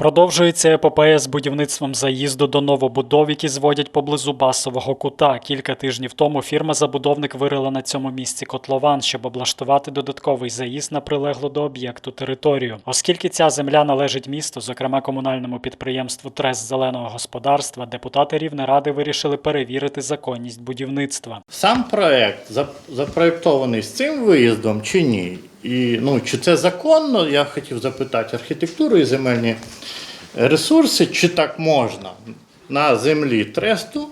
Продовжується епопея з будівництвом заїзду до новобудов, які зводять поблизу басового кута. Кілька тижнів тому фірма-забудовник вирила на цьому місці котлован, щоб облаштувати додатковий заїзд на прилеглу до об'єкту територію. Оскільки ця земля належить місту, зокрема комунальному підприємству Трест зеленого господарства, депутати Рівнеради вирішили перевірити законність будівництва. Сам проект зап- запроєктований з цим виїздом чи ні? І ну, чи це законно? Я хотів запитати архітектуру і земельні ресурси, чи так можна на землі тресту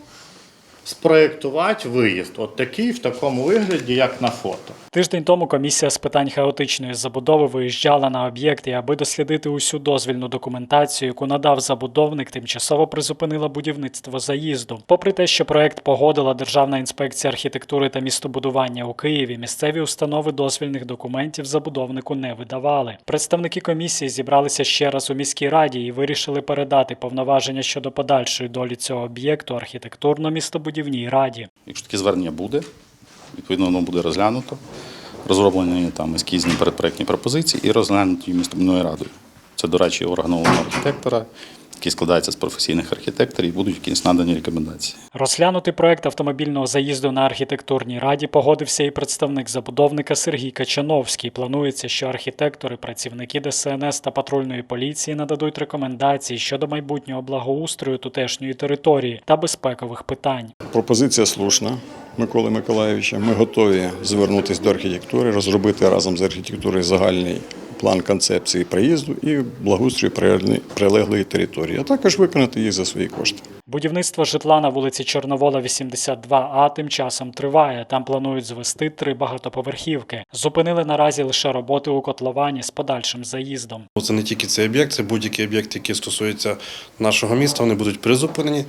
спроєктувати виїзд? От такий в такому вигляді, як на фото. Тиждень тому комісія з питань хаотичної забудови виїжджала на об'єкт і, аби дослідити усю дозвільну документацію, яку надав забудовник, тимчасово призупинила будівництво заїзду. Попри те, що проект погодила Державна інспекція архітектури та містобудування у Києві, місцеві установи дозвільних документів забудовнику не видавали. Представники комісії зібралися ще раз у міській раді і вирішили передати повноваження щодо подальшої долі цього об'єкту архітектурно-містобудівній раді. Якщо таке звернення буде, відповідно воно буде розглянуто, розроблені там ескізні передпроектні пропозиції і розглянуті містобудівною радою. Це, до речі, орган архітектора, який складається з професійних архітекторів, і будуть якісь надані рекомендації. Розглянути проект автомобільного заїзду на архітектурній раді погодився і представник забудовника Сергій Качановський. Планується, що архітектори, працівники ДСНС та патрульної поліції нададуть рекомендації щодо майбутнього благоустрою тутешньої території та безпекових питань. Пропозиція слушна Миколи Миколаєвича. Ми готові звернутися до архітектури, розробити разом з архітектурою загальний план концепції приїзду і благоустрою прилеглої- території, а також виконати їх за свої кошти. Будівництво житла на вулиці Чорновола, 82А тим часом триває. Там планують звести три багатоповерхівки. Зупинили наразі лише роботи у котловані з подальшим заїздом. Це не тільки цей об'єкт, це будь-який об'єкт, який стосується нашого міста. Вони будуть призупинені.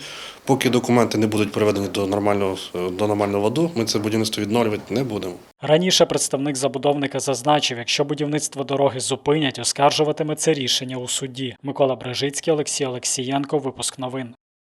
Поки документи не будуть приведені до нормального до нормального ладу, ми це будівництво відновлювати не будемо. Раніше представник забудовника зазначив, якщо будівництво дороги зупинять, оскаржуватиме це рішення у суді. Микола Брежицький, Олексій Олексієнко, випуск новин.